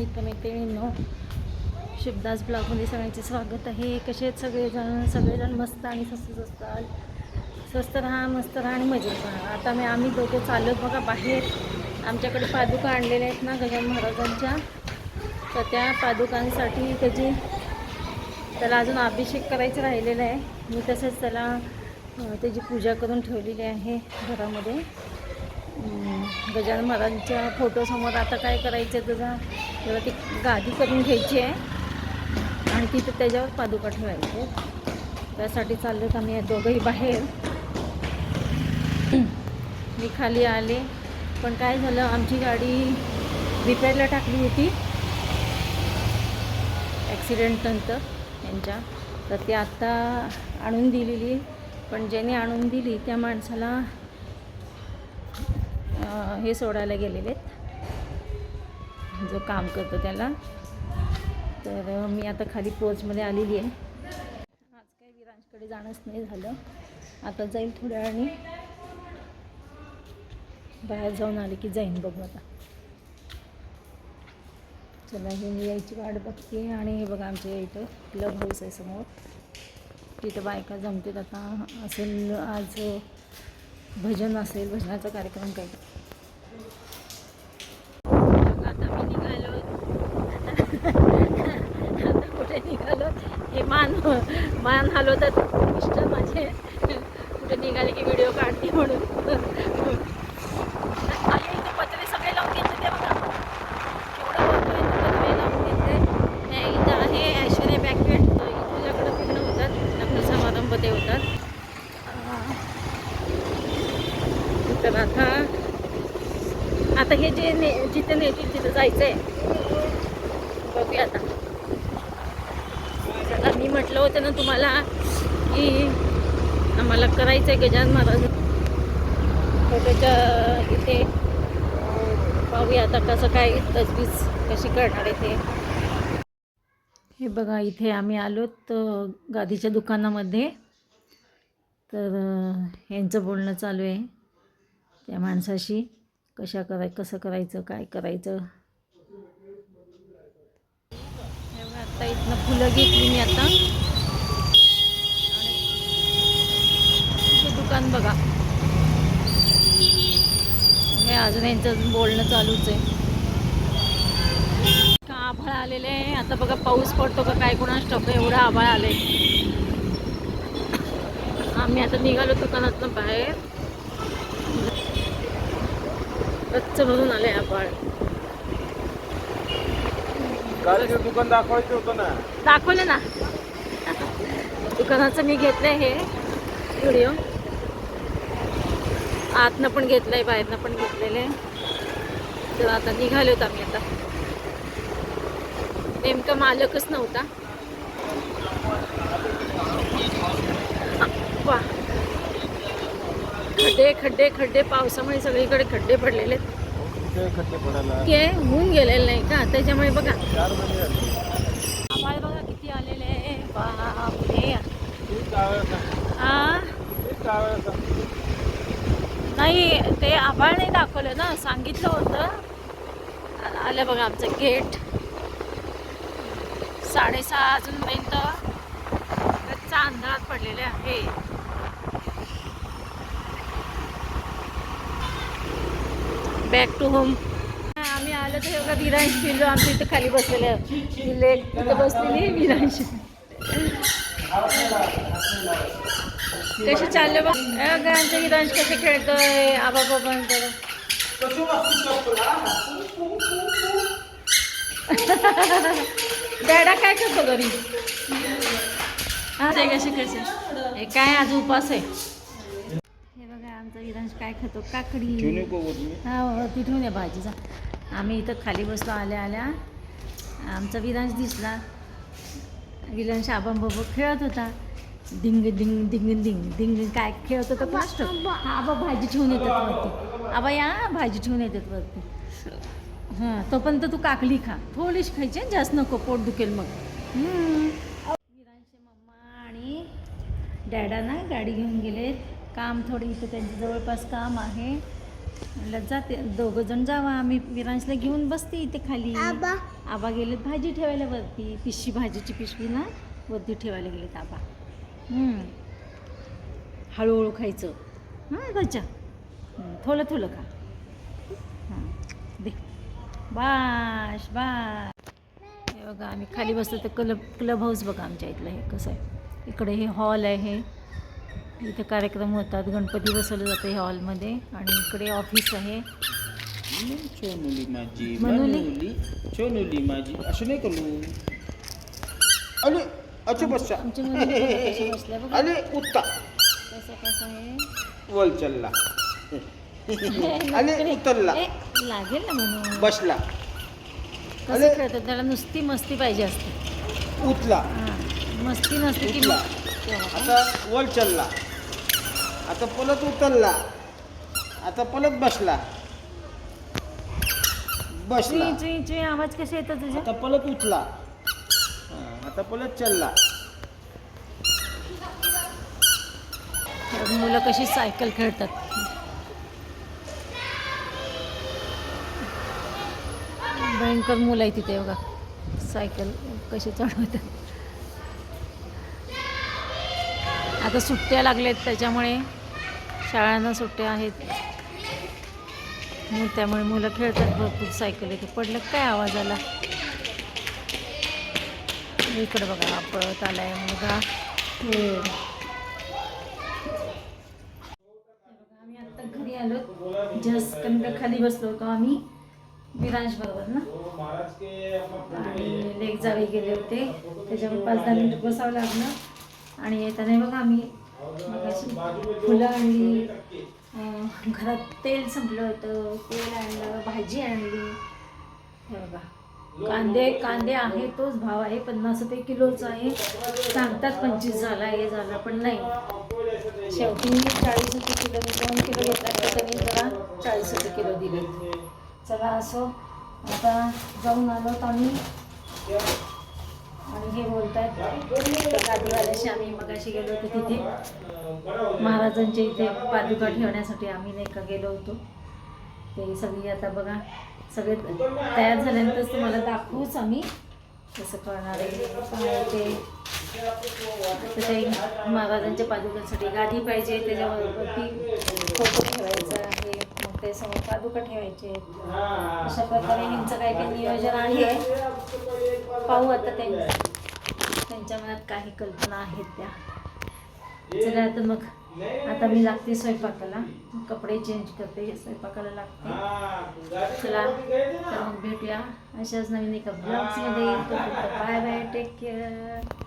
मित्रमैत्रिणींनो शिवदास ब्लॉगमध्ये सगळ्यांचे स्वागत आहे. कसे आहेत सगळेजण? सगळेजण मस्त आणि स्वस्त असतात स्वस्त राहा मस्त राहा आणि मजेत राहा. आता मी आम्ही दोघं चालत बघा बाहेर. आमच्याकडे पादुका आणलेल्या आहेत ना गजान महाराजांच्या. तर त्या पादुकांसाठी त्याची त्याला अजून अभिषेक करायचं राहिलेला आहे. मी तसंच त्याला त्याची पूजा करून ठेवलेली आहे घरामध्ये. गजानन महाराजांच्या फोटोसमोर आता काय करायचं आहे तुझा तेव्हा ती गादी करून घ्यायची आहे. आणि तिथं त्याच्यावर पादुका ठेवायचे. त्यासाठी चाललो आम्ही दोघंही बाहेर. मी खाली आले. पण काय झालं? आमची गाडी रिपेअरला टाकली होती. ॲक्सिडेंटनंतर यांच्या. तर ती आत्ता आणून दिलेली. पण ज्याने आणून दिली त्या माणसाला हे सोडायला गेलेले आहेत. जो काम करतो त्याला. तर मी आता खाली पोचमध्ये आलेली आहे. आज काही विरांजकडे जाणंच नाही झालं. आता जाईल थोड्या वेळाने. बाहेर जाऊन आले की जाईन बघू आता. चला हे मी यायची वाट बघते आणि हे बघा आमच्या इथं क्लब हाऊस आहे समोर. तिथं बायका जमतात. आता असेल आज भजन असेल भजनाचा कार्यक्रम काही आता मी निघालो आता कुठे निघालो हे मान मान हलवतात मिस्टर माझे. कुठे निघाले की व्हिडिओ काढते म्हणून. आहे इथे पत्रे सगळे लावून घेतले ते बघा. केवढं मोठं पत्रे लावून घेतले. हे इथं आहे ऐश्वर्या बॅकवेट तुझ्याकडं फिरणं होतात. लग्न समारंभ ते होतात. तर आता आता हे जे ने जिथे नेतील तिथं जायचं आहे बघूया आता. होतं ना तुम्हाला की आम्हाला करायचं आहे गजान महाराज? तर त्याच्या इथे पाहूया आता कसं काय तजवीज कशी करणार आहे ते. हे बघा इथे आम्ही आलोत गादीच्या दुकानामध्ये. तर यांचं बोलणं चालू आहे त्या माणसाशी. कशा कराय कसं करायचं काय करायचं? आता इथनं फुलं घेतली मी आता आणि इथं दुकान बघा हे अजून यांचं बोलणं चालूच आहे. का आभाळ आलेले आहे. आता बघा पाऊस पडतो का काय कोणाच टप एवढं आभाळ आले आम्ही आता निघालो दुकानातनं बाहेर. गच्च भरून आले आभाळ. दुकान दाखवायचं होतं ना. दाखवलं ना. दुकानाचं मी घेतलंय हे. व्हिडिओ आतनं पण घेतलंय बाहेरनं पण घेतलेलं आहे तर आता निघाले होत आम्ही आता. नेमकं मालकच नव्हता. वा. खड्डे खड्डे खड्डे पावसामुळे सगळीकडे खड्डे पडलेले ते होऊन गेलेलं नाही का? त्याच्यामुळे बघा. आभाळ बघा किती आलेले आहे. बापरे. तीन नाही ते आभाळ नाही दाखवलं ना सांगितलं होतं. आलं बघा आमचं गेट साडेसहा अजूनपर्यंत कच्चा अंधारात पडलेले आहे. बॅक टू होम आम्ही आलो तर एवढा विरांश फिरलो. आमच्या इथं खाली बसलेले आहे. लेक तिथं बसलेली विरांश. कसे चालले बघ ए बघा आमच्या विरांश कसे खेळतोय? आबा बाबांकडे डॅडा काय करतो घरी? हा ते कसे कसे हे काय आज उपास आहे? हे बघा आमचा विरांश काय खातो? काकडी. को हा हो, तिथून या भाजीचा. आम्ही इथं खाली बसलो आल्या आल्या. आमचा विरांश दिसला. विरांश आबांबरोबर खेळत होता. डिंग डिंग डिंग डिंग डिंग. काय खेळत होता फास्ट हा आबा भाजी ठेवून येतात वरती. आबा या भाजी ठेवून येतात वरती. हां तोपर्यंत तू काकली खा. थोडीशी खायची जास्त नको पोट दुखेल मग. मम्मा आणि डॅडा ना गाडी घेऊन गेले. काम थोडी इथं त्यांच्या जवळपास काम आहे. म्हणलं जाते दोघं जण जावा. आम्ही विरांशला घेऊन बसते इथे खाली. आबा. आबा गेलेत भाजी ठेवायला वरती. पिशवी भाजीची पिशवी ना वरती ठेवायला गेलेत आबा. हळूहळू खायचं. हां हं, थोडं थोडं खा. हां दे. Bash bash. हे बघा आम्ही खाली बसतो तर क्लब क्लब हाऊस बघा आमच्या इथलं हे कसं आहे. इकडे हे हॉल आहे. इथे कार्यक्रम होतात. गणपती बसवलं जातं ह्या हॉलमध्ये. आणि इकडे ऑफिस आहे. माझी मनोली? माझी. असं नाही करू. अरे! अच्छा बच्चा आमच्या कशा बसल्या बघा. अरे उत्ता. कसं कसं आहे. उतरला. ए, लागेल ना म्हणून. बसला. कसं अरे. त्याला? नुसती मस्ती पाहिजे असते. उतला. हां मस्ती नसते की उठला. तेव्हा. आता वल चल्ला आता पलत उतरला. आता पलत बसला. बसला. चुई चुई चुई आवाज कसा येतो तुझ्या आता पलत उठला आता पलत चलला. मुलं कशी सायकल खेळतात. भयंकर मुलं आहे तिथे बघा. सायकल कशी चढवतात. आता सुट्ट्या लागल्या आहेत त्याच्यामुळे शाळांना सुट्ट्या आहेत. मग त्यामुळे मुलं खेळतात भरपूर सायकल. इथे पडलं काय आवाज आला? इकडं बघा पळत आला आहे मुलगा. हे आम्ही आता घरी आलो. जस्ट कमी खाली बसलो होतो आम्ही. विरांश बरोबर ना? आणि लेक जावे गेले होते. त्याच्यामुळे पाच दहा मिनिट बसावं लागलं. आणि येताना बघा आम्ही फुलं आणली घरात तेल संपलं होतं. तेल आणलं भाजी आणली. हे बघा. कांदे कांदे आहे तोच भाव आहे पन्नास रुपये किलोच आहे. सांगतात पंचवीस झाला हे झाला पण नाही. शेवटी चाळीस रुपये किलो मी दोन किलो घेतला तर त्यांनी जरा चाळीस रुपये किलो दिले. चला असो आता जाऊन आलो तर आम्ही. आणि हे बोलतात गादीवाल्याशी आम्ही मगाशी गेलो होतो तिथे. महाराजांच्या इथे पादुका ठेवण्यासाठी आम्ही नाही का गेलो होतो. ते सगळी आता बघा सगळे तयार झाल्यानंतरच तुम्हाला दाखवूच आम्ही कसं करणार आहे. ते? ते महाराजांच्या पादुकांसाठी गादी पाहिजे त्याच्यावरती फोटो ठेवायचा आहे. मग ते समोर पादुका ठेवायचे आहेत. अशा प्रकारे यांचं काय काही नियोजन आहे. पाहू आता त्यांच्या मनात काही कल्पना आहेत त्या. चला आता मग. आता मी लागते स्वयंपाकाला. कपडे चेंज करते स्वयंपाकाला लागते. चला तर मग भेटूया. अशाच नवीन एका ब्लॉग्समध्ये बाय बाय टेक केअर